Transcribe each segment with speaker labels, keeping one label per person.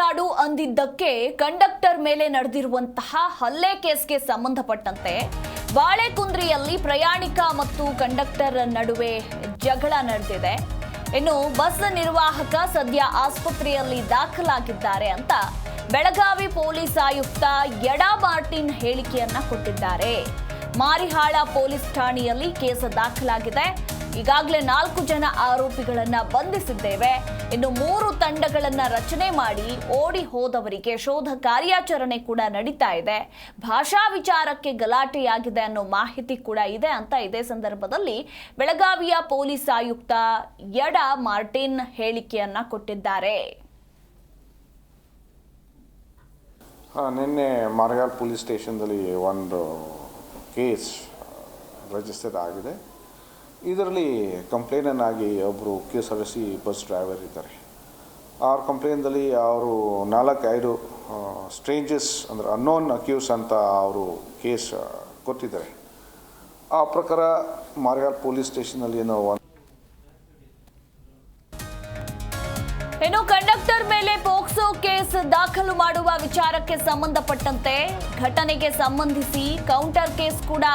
Speaker 1: Tamil Nadu ಅಂದಿದ್ದಕ್ಕೆ conductor ಮೇಲೆ ನಡೆದಿರುವಂತಹ ಹಲ್ಲೆ ಕೇಸ್ಗೆ ಸಂಬಂಧಪಟ್ಟಂತೆ ಬಾಳೆಕುಂದ್ರಿಯಲ್ಲಿ ಪ್ರಯಾಣಿಕ ಮತ್ತು ಕಂಡಕ್ಟರ್ ನಡುವೆ ಜಗಳ ನಡೆದಿದೆ. ಇನ್ನು ಬಸ್ ನಿರ್ವಾಹಕ ಸದ್ಯ ಆಸ್ಪತ್ರೆಯಲ್ಲಿ ದಾಖಲಾಗಿದ್ದಾರೆ ಅಂತ ಬೆಳಗಾವಿ ಪೊಲೀಸ್ ಆಯುಕ್ತ ಯಡಾ ಮಾರ್ಟಿನ್ ಹೇಳಿಕೆಯನ್ನ ಕೊಟ್ಟಿದ್ದಾರೆ. ಮಾರಿಹಾಳ ಪೊಲೀಸ್ ಠಾಣೆಯಲ್ಲಿ ಕೇಸ್ ದಾಖಲಾಗಿದೆ. ಈಗಾಗಲೇ ನಾಲ್ಕು ಜನ ಆರೋಪಿಗಳನ್ನ ಬಂಧಿಸಿದ್ದೇವೆ. ಇನ್ನು ಮೂರು ತಂಡಗಳನ್ನ ರಚನೆ ಮಾಡಿ ಓಡಿ ಹೋದವರಿಗೆ ಶೋಧ ಕಾರ್ಯಾಚರಣೆ ಕೂಡ ನಡೀತಾ ಇದೆ. ಭಾಷಾ ವಿಚಾರಕ್ಕೆ ಗಲಾಟೆಯಾಗಿದೆ ಅನ್ನೋ ಮಾಹಿತಿ ಕೂಡ ಇದೆ ಅಂತ ಇದೇ ಸಂದರ್ಭದಲ್ಲಿ ಬೆಳಗಾವಿಯ ಪೊಲೀಸ್ ಆಯುಕ್ತ ಯಡ ಮಾರ್ಟಿನ್ ಹೇಳಿಕೆಯನ್ನ ಕೊಟ್ಟಿದ್ದಾರೆ.
Speaker 2: ನಿನ್ನೆ ಮಾರ್ಗಾಲ್ ಪೊಲೀಸ್ ಸ್ಟೇಷನ್ದಲ್ಲಿ ಒಂದು ಕೇಸ್ ರಿಜಿಸ್ಟರ್ ಆಗಿದೆ. ಇದರಲ್ಲಿ ಕಂಪ್ಲೇನನ್ನಾಗಿ ಒಬ್ಬರು K S R T C driver ಇದ್ದಾರೆ. ಅವ್ರ ಕಂಪ್ಲೇನಲ್ಲಿ ಅವರು ನಾಲ್ಕು ಐದು ಸ್ಟ್ರೇಂಜಸ್ ಅಂದರೆ ಅನ್ನೋನ್ ಅಕ್ಯೂಸ್ ಅಂತ ಅವರು ಕೇಸ್ ಕೊಟ್ಟಿದ್ದಾರೆ. ಆ ಪ್ರಕಾರ ಮಾರ್ಗಾಲ್ ಪೊಲೀಸ್ ಸ್ಟೇಷನಲ್ಲಿ ಏನೋ
Speaker 1: ಕೇಸ್ ದಾಖಲು ಮಾಡುವ ವಿಚಾರಕ್ಕೆ ಸಂಬಂಧಪಟ್ಟಂತೆ ಘಟನೆಗೆ ಸಂಬಂಧಿಸಿ ಕೌಂಟರ್ ಕೇಸ್ ಕೂಡ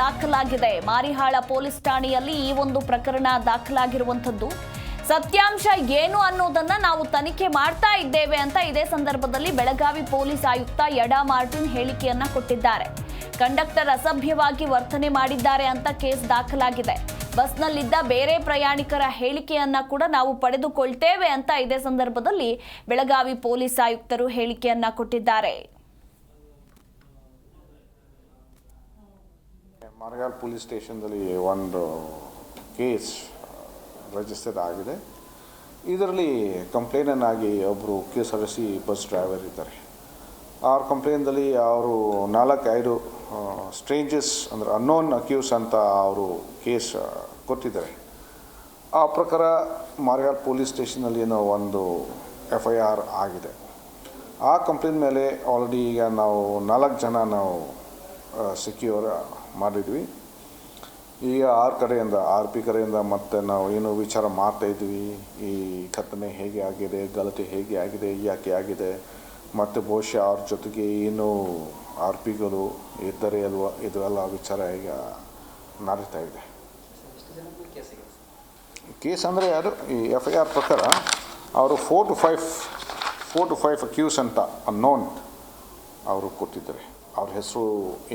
Speaker 1: ದಾಖಲಾಗಿದೆ. ಮಾರಿಹಾಳ ಪೊಲೀಸ್ ಠಾಣೆಯಲ್ಲಿ ಈ ಒಂದು ಪ್ರಕರಣ ದಾಖಲಾಗಿರುವಂಥದ್ದು. ಸತ್ಯಾಂಶ ಏನು ಅನ್ನೋದನ್ನ ನಾವು ತನಿಖೆ ಮಾಡ್ತಾ ಇದ್ದೇವೆ ಅಂತ ಇದೇ ಸಂದರ್ಭದಲ್ಲಿ ಬೆಳಗಾವಿ ಪೊಲೀಸ್ ಆಯುಕ್ತ ಯಡಾ ಮಾರ್ಟಿನ್ ಹೇಳಿಕೆಯನ್ನ ಕೊಟ್ಟಿದ್ದಾರೆ. ಕಂಡಕ್ಟರ್ ಅಸಭ್ಯವಾಗಿ ವರ್ತನೆ ಮಾಡಿದ್ದಾರೆ ಅಂತ ಕೇಸ್ ದಾಖಲಾಗಿದೆ. ಬಸ್ನಲ್ಲಿದ್ದ ಬೇರೆ ಪ್ರಯಾಣಿಕರ ಹೇಳಿಕೆಯನ್ನ ಕೂಡ ನಾವು ಪಡೆದುಕೊಳ್ತೇವೆ ಅಂತ ಇದೇ ಸಂದರ್ಭದಲ್ಲಿ ಬೆಳಗಾವಿ ಪೊಲೀಸ್ ಆಯುಕ್ತರು ಹೇಳಿಕೆಯನ್ನ ಕೊಟ್ಟಿದ್ದಾರೆ.
Speaker 2: ಮಾರ್ಗಾಲ್ ಪೊಲೀಸ್ ಸ್ಟೇಷನ್ದಲ್ಲಿ ಒಂದು ಕೇಸ್ ರಿಜಿಸ್ಟರ್ ಆಗಿದೆ. ಇದರಲ್ಲಿ ಕಂಪ್ಲೇನನ್ನಾಗಿ ಒಬ್ಬರು K S R T C driver ಇದ್ದಾರೆ. ಅವ್ರ ಕಂಪ್ಲೇನಲ್ಲಿ ಅವರು ನಾಲ್ಕೈದು ಸ್ಟ್ರೇಂಜಸ್ ಅಂದರೆ ಅನ್ನೋನ್ ಅಕ್ಯೂಸ್ ಅಂತ ಅವರು ಕೇಸ್ ಕೊಟ್ಟಿದ್ದಾರೆ. ಆ ಪ್ರಕಾರ ಮಾರ್ಗಾಳ್ ಪೊಲೀಸ್ ಸ್ಟೇಷನಲ್ಲಿ ಏನೋ ಒಂದು ಎಫ್ ಐ ಆರ್ ಆಗಿದೆ. ಆ ಕಂಪ್ಲೇಂಟ್ ಮೇಲೆ ಆಲ್ರೆಡಿ ಈಗ ನಾವು ನಾಲ್ಕು ಜನ ನಾವು ಸೆಕ್ಯೂರ್ ಮಾಡಿದ್ವಿ. ಈಗ ಆರ್ ಕಡೆಯಿಂದ, ಆರ್ ಪಿ ಕಡೆಯಿಂದ ಮತ್ತೆ ನಾವು ಏನು ವಿಚಾರ ಮಾಡ್ತಾಯಿದ್ವಿ ಈ ಕತ್ತನೆ ಹೇಗೆ ಆಗಿದೆ, ಗಲಾಟೆ ಹೇಗೆ ಆಗಿದೆ, ಯಾಕೆ ಆಗಿದೆ ಮತ್ತು ಬಹುಶಃ ಅವ್ರ ಜೊತೆಗೆ ಏನು ಆರ್ ಪಿಗಳು ಇದ್ದರೆ ಅಲ್ವಾ? ಇದು ಎಲ್ಲ ವಿಚಾರ ಈಗ ನಡೀತಾ ಇದೆ. ಕೇಸ್ ಅಂದರೆ ಯಾರು ಈ ಎಫ್ ಐ ಆರ್ ಪ್ರಕಾರ ಅವರು four two five four two five accused ಅಂತ ಅನ್ನೋನ್ ಅವರು ಕೊಟ್ಟಿದ್ದಾರೆ. ಅವ್ರ ಹೆಸರು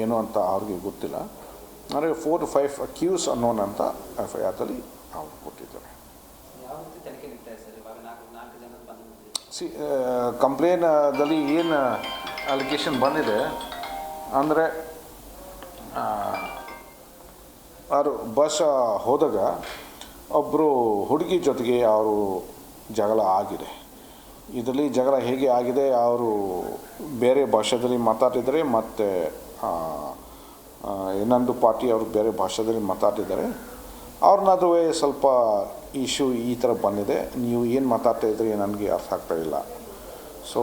Speaker 2: ಏನು ಅಂತ ಅವ್ರಿಗೆ ಗೊತ್ತಿಲ್ಲ. ಅಂದರೆ four two five accused unknown ಅಂತ ಎಫ್ ಐ ಆರ್ದಲ್ಲಿ ಅವರು ಕೊಟ್ಟಿದ್ದಾರೆ
Speaker 3: ಯಾವ ರೀತಿ ತನಿಖೆ ನಡೀತಾ ಇದೆ ಸರ್ ಇವಾಗ ನಾಲ್ಕು ನಾಲ್ಕು ಜನ ಬಂದು
Speaker 2: ಸಿ ಕಂಪ್ಲೇನಲ್ಲಿ ಏನು ಅಲಿಗೇಷನ್ ಬಂದಿದೆ, ಅಂದರೆ ಅವರು ಬಸ್ ಹೋದಾಗ ಒಬ್ಬರು ಹುಡುಗಿ ಜೊತೆಗೆ ಅವರು ಜಗಳ ಆಗಿದೆ. ಇದರಲ್ಲಿ ಜಗಳ ಹೇಗೆ ಆಗಿದೆ, ಅವರು ಬೇರೆ ಭಾಷೆದಲ್ಲಿ ಮಾತಾಡಿದರೆ ಮತ್ತು ಇನ್ನೊಂದು ಪಾರ್ಟಿ ಅವರು ಬೇರೆ ಭಾಷೆದಲ್ಲಿ ಮಾತಾಡಿದ್ದಾರೆ. ಅವ್ರ ಸ್ವಲ್ಪ ಇಶ್ಯೂ ಈ ಥರ ಬಂದಿದೆ. ನೀವು ಏನು ಮಾತಾಡ್ತಾ ಇದ್ರಿ ನನಗೆ ಅರ್ಥ ಆಗ್ತಾ ಇಲ್ಲ. ಸೊ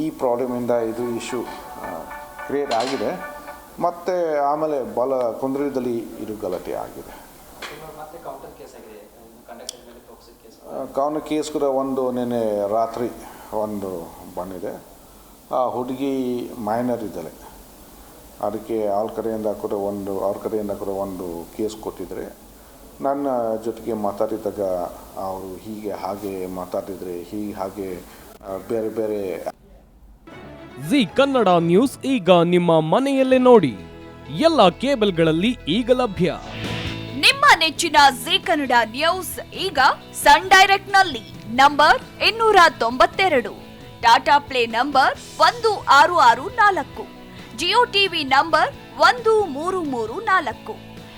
Speaker 2: ಈ ಪ್ರಾಬ್ಲಮಿಂದ ಇದು ಇಶ್ಯೂ ಕ್ರಿಯೇಟ್ ಆಗಿದೆ. ಮತ್ತು ಆಮೇಲೆ ಬಲ ಕುಂದ್ರದಲ್ಲಿ ಇದು ಗಲಾಟೆ ಆಗಿದೆ. ಕವನ ಕೇಸ್ ಕೂಡ ಒಂದು ನಿನ್ನೆ ರಾತ್ರಿ ಒಂದು ಬಂದಿದೆ. ಆ ಹುಡುಗಿ ಮೈನರ್ ಇದ್ದಾಳೆ. ಅದಕ್ಕೆ ಅವ್ರ ಕಡೆಯಿಂದ ಕೂಡ ಒಂದು ಅವ್ರ ಕಡೆಯಿಂದ ಕೂಡ ಒಂದು ಕೇಸ್ ಕೊಟ್ಟಿದ್ದಾರೆ. ನನ್ನ ಜೊತೆಗೆ ಮಾತಾಡಿದಾಗ ಅವರು ಹೀಗೆ ಹಾಗೆ ಮಾತಾಡಿದರೆ ಹೀಗೆ ಹಾಗೆ ಬೇರೆ ಬೇರೆ
Speaker 4: ಜಿ ಕನ್ನಡ ನ್ಯೂಸ್ ಈಗ ನಿಮ್ಮ ಮನೆಯಲ್ಲೇ ನೋಡಿ. ಎಲ್ಲ ಕೇಬಲ್ಗಳಲ್ಲಿ ಈಗ ಲಭ್ಯ.
Speaker 1: ನಿಮ್ಮ ನೆಚ್ಚಿನ ಜಿ ಕನ್ನಡ ನ್ಯೂಸ್ ಈಗ ಸನ್ ಡೈರೆಕ್ಟ್ನಲ್ಲಿ ನಂಬರ್ ಇನ್ನೂರ ತೊಂಬತ್ತೆರಡು ಟಾಟಾ ಪ್ಲೇ ನಂಬರ್ ಒಂದು ಆರು ಆರು ನಾಲ್ಕು ಜಿಯೋ ಟಿವಿ ನಂಬರ್ ಒಂದು ಮೂರು ಮೂರು ನಾಲ್ಕು.